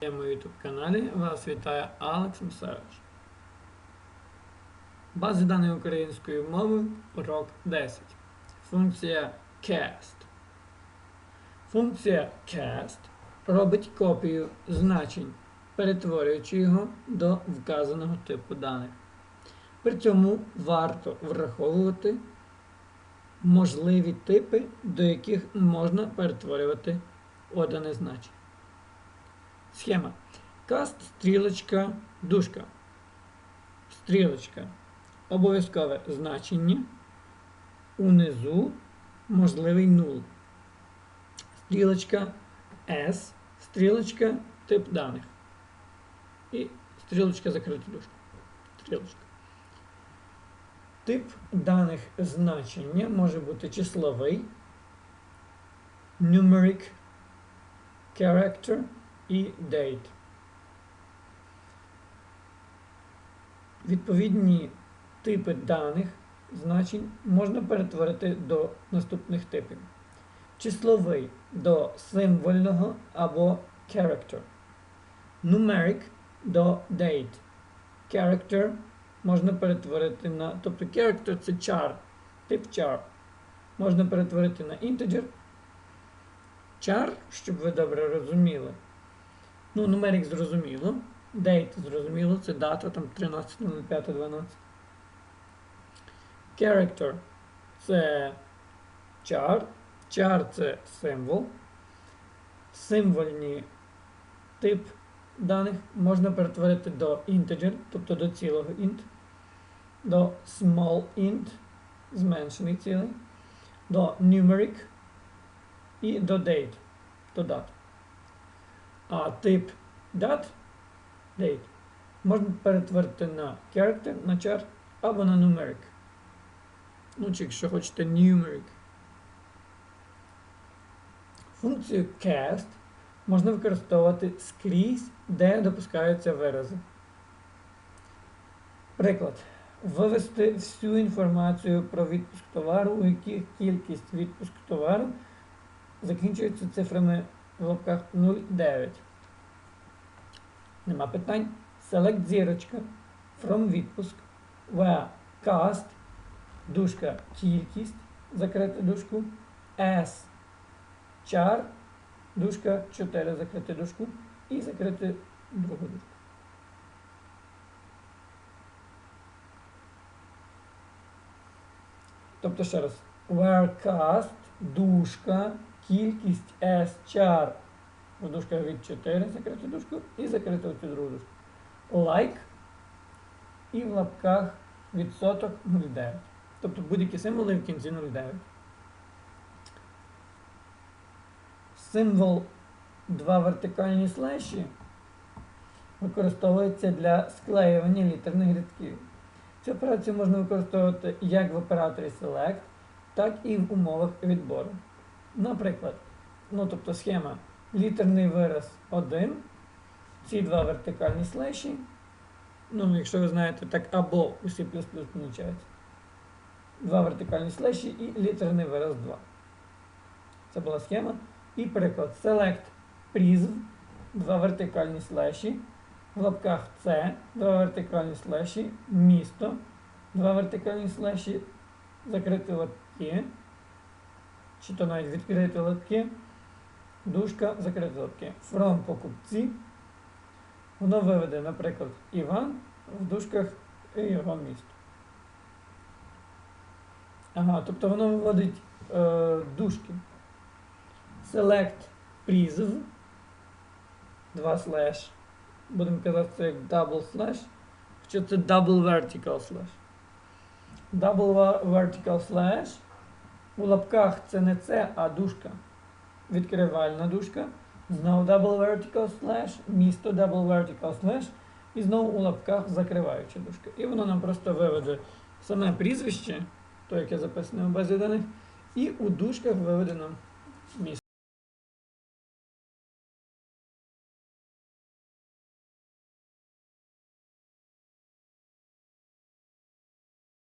моєму YouTube каналі вас вітає Алекс Мсевич. Бази даної української мови урок 10. Функція cast. Функція cast робить копію значень, перетворюючи його до вказаного типу даних. При цьому варто враховувати можливі типи, до яких можна перетворювати одане значення. Схема. Каст, стрілочка, дужка. Стрілочка. Обов'язкове значення. Унизу можливий нул. Стрілочка S. Стрілочка тип даних. І стрілочка закрита дужка. Стрілочка. Тип даних значення може бути числовий, numeric, character і date. Відповідні типи даних значень можна перетворити до наступних типів. Числовий до символьного або character. Numeric до date. Character можна перетворити на. Тобто character це char, тип char. Можна перетворити на integer. Char, щоб ви добре розуміли. Ну, numeric зрозуміло. Date зрозуміло, це дата там 13.05.12. Character це char. Char це символ. Символьні тип даних можна перетворити до integer, тобто до цілого int, до small int, зменшений цілий, до numeric і до date, до дат. А тип dat, date, можна перетворити на character, на char або на numeric. Ну, чи якщо хочете numeric. Функцію cast можна використовувати скрізь, де допускаються вирази. Приклад. Вивести всю інформацію про відпуск товару, у яких кількість відпуску товару закінчується цифрами в лапках 0,9. Нема питань. Select зірочка. From відпуск. Where cast. Дужка кількість. Закрити дужку. S. Char. Дужка 4. Закрити дужку. І закрити другу дужку. Тобто ще раз. Where cast. Дужка. Кількість S. Char. В від 4 закрити дужку і закрити оцю другу дужку. Like і в лапках відсоток 0,9. Тобто будь-які символи в кінці 0,9. Символ два вертикальні слеші використовується для склеювання літерних рядків. Цю операцію можна використовувати як в операторі Select, так і в умовах відбору. Наприклад, ну тобто схема літерний вираз 1, ці два вертикальні слеші. Ну, якщо ви знаєте, так або у C виходить. Два вертикальні слеші і літерний вираз 2. Це була схема. І приклад. Select призв, два вертикальні слеші. В лапках C, два вертикальні слеші, місто, два вертикальні слеші, закриті лапки, чи то навіть відкриті лапки, дужка, закриті лапки. From покупці. Воно виведе, наприклад, Іван в дужках і його місто. Ага, тобто воно виводить е, дужки. Select призв. Два слеш. Будемо казати це як double slash. Хоча це double vertical slash. Double vertical slash. У лапках це не це, а дужка. Відкривальна дужка. Знову double vertical slash, місто double vertical slash. І знову у лапках закриваюча дужка. І воно нам просто виведе саме прізвище, то яке записане у базі даних, і у дужках нам місто.